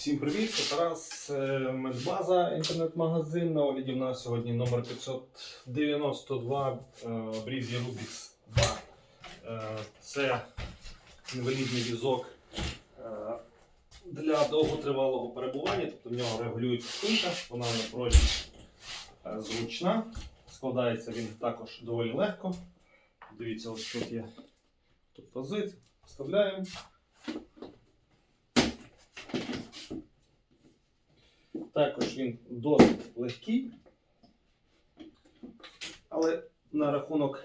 Всім привіт! Це Тарас Медбаза, інтернет-магазин. На огляді в нас сьогодні номер 592 е, в Rubix 2. Е, Це інвалідний візок е, для довготривалого перебування, тобто в нього регулюється спинка, вона напрочь е, зручна. Складається він також доволі легко. Дивіться, ось тут є тут позиція. Вставляємо. Також він досить легкий. Але на рахунок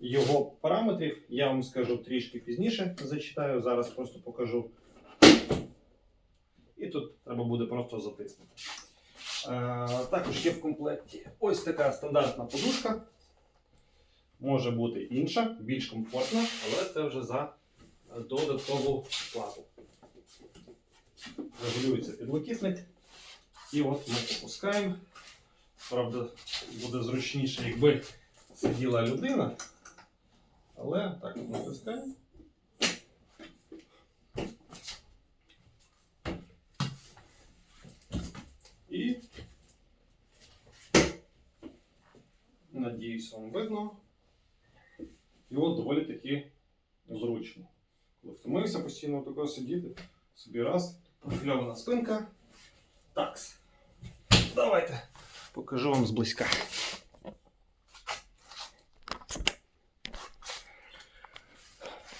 його параметрів я вам скажу трішки пізніше. Зачитаю, зараз просто покажу. І тут треба буде просто затиснути. Е, також є в комплекті ось така стандартна подушка. Може бути інша, більш комфортна, але це вже за додаткову плату регулюється підлокітник. І от ми опускаємо. Правда, буде зручніше, якби сиділа людина. Але так натискаємо. І надіюсь, вам видно. І от доволі таки зручно. Коли втомився постійно такого сидіти, собі раз, профільована спинка. Такс. Давайте покажу вам зблизька.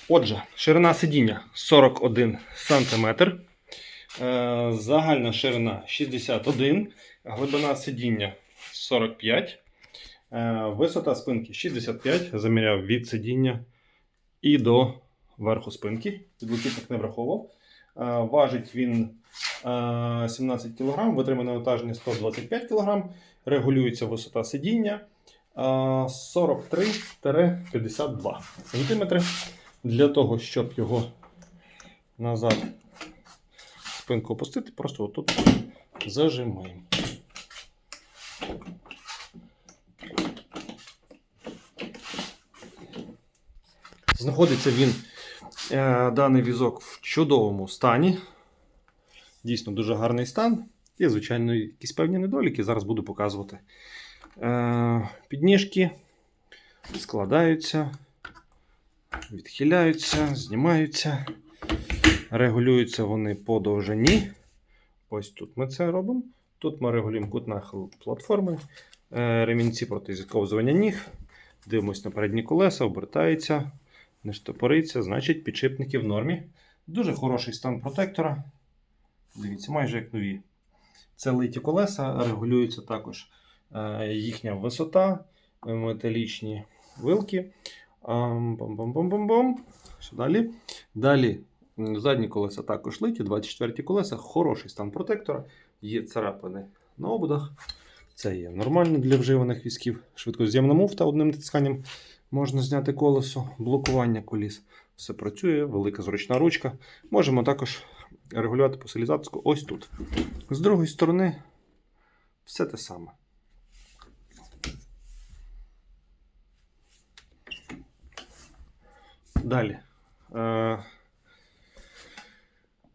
Отже, ширина сидіння 41 см. Е, Загальна ширина 61, глибина сидіння 45, е, висота спинки 65, заміряв від сидіння і до верху спинки. Підлокітник не враховував. Е, Важить він е, 17 кг, витримане навантаження 125 кг, регулюється висота сидіння е, 43-52 см. Для того, щоб його назад спинку опустити, просто отут зажимаємо. Знаходиться він Е, Даний візок в чудовому стані. Дійсно дуже гарний стан. Є, звичайно, якісь певні недоліки. Зараз буду показувати. Е, Підніжки складаються, відхиляються, знімаються. Регулюються вони по довжині. Ось тут ми це робимо. Тут ми регулюємо кут нахилу платформи, Е, ремінці проти зіковзування ніг. Дивимось на передні колеса, обертається не штопориться, значить підшипники в нормі. Дуже хороший стан протектора. Дивіться, майже як нові. Це литі колеса, регулюється також е, їхня висота, металічні вилки. Бам-бам-бам-бам-бам. Що далі? Далі задні колеса також литі, 24-ті колеса, хороший стан протектора, є царапини на ободах. Це є нормально для вживаних візків. Швидкоз'ємна муфта одним натисканням Можна зняти колесо, блокування коліс. Все працює, велика зручна ручка. Можемо також регулювати посилізацію ось тут. З другої сторони, все те саме. Далі. Е,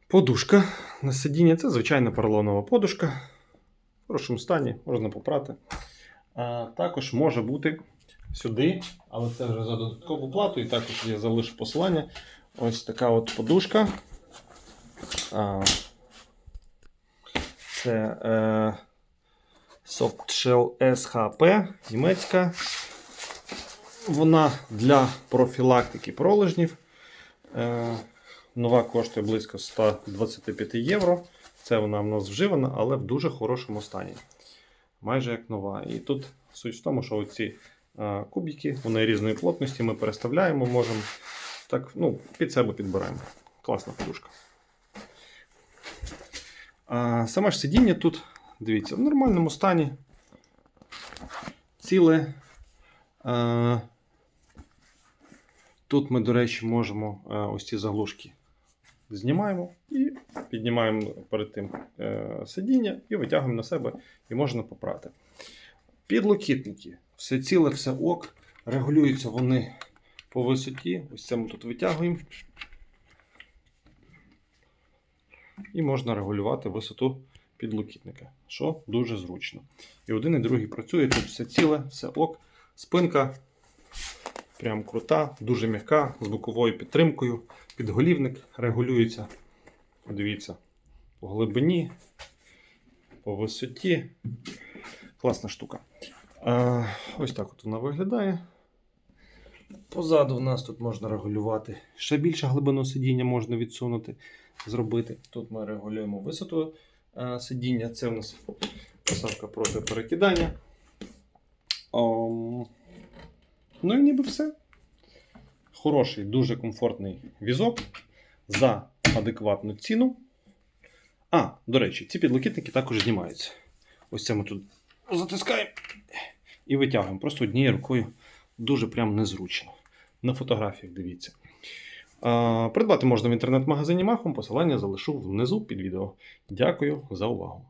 Подушка на сидіння це звичайна поролонова подушка. В хорошому стані, можна попрати. Е, Також може бути сюди, але це вже за додаткову плату, і також я залишу посилання. Ось така от подушка. Це е, Softshell SHP німецька. Вона для профілактики пролежнів. Е, Нова коштує близько 125 євро. Це вона в нас вживана, але в дуже хорошому стані. Майже як нова. І тут суть в тому, що оці кубики, вони різної плотності, ми переставляємо, можемо так, ну, під себе підбираємо. Класна подушка. А, саме ж сидіння тут, дивіться, в нормальному стані. Ціле. А, тут ми, до речі, можемо а, ось ці заглушки знімаємо і піднімаємо перед тим е, сидіння і витягуємо на себе і можна попрати. Підлокітники. Все ціле, все ок. Регулюються вони по висоті. Ось це ми тут витягуємо. і можна регулювати висоту підлокітника, що дуже зручно. І один, і другий працює, тут все ціле, все ок. Спинка прям крута, дуже м'яка, з боковою підтримкою. Підголівник регулюється. Дивіться, по глибині, по висоті. Класна штука. А, ось так от вона виглядає. Позаду в нас тут можна регулювати. Ще більше глибину сидіння можна відсунути, зробити. Тут ми регулюємо висоту е, сидіння. Це у нас посадка проти перекидання. Ну і ніби все. Хороший, дуже комфортний візок за адекватну ціну. А, до речі, ці підлокітники також знімаються. Ось це ми тут затискаємо і витягуємо. Просто однією рукою дуже прям незручно. На фотографіях дивіться. Придбати можна в інтернет-магазині Махом. Посилання залишу внизу під відео. Дякую за увагу.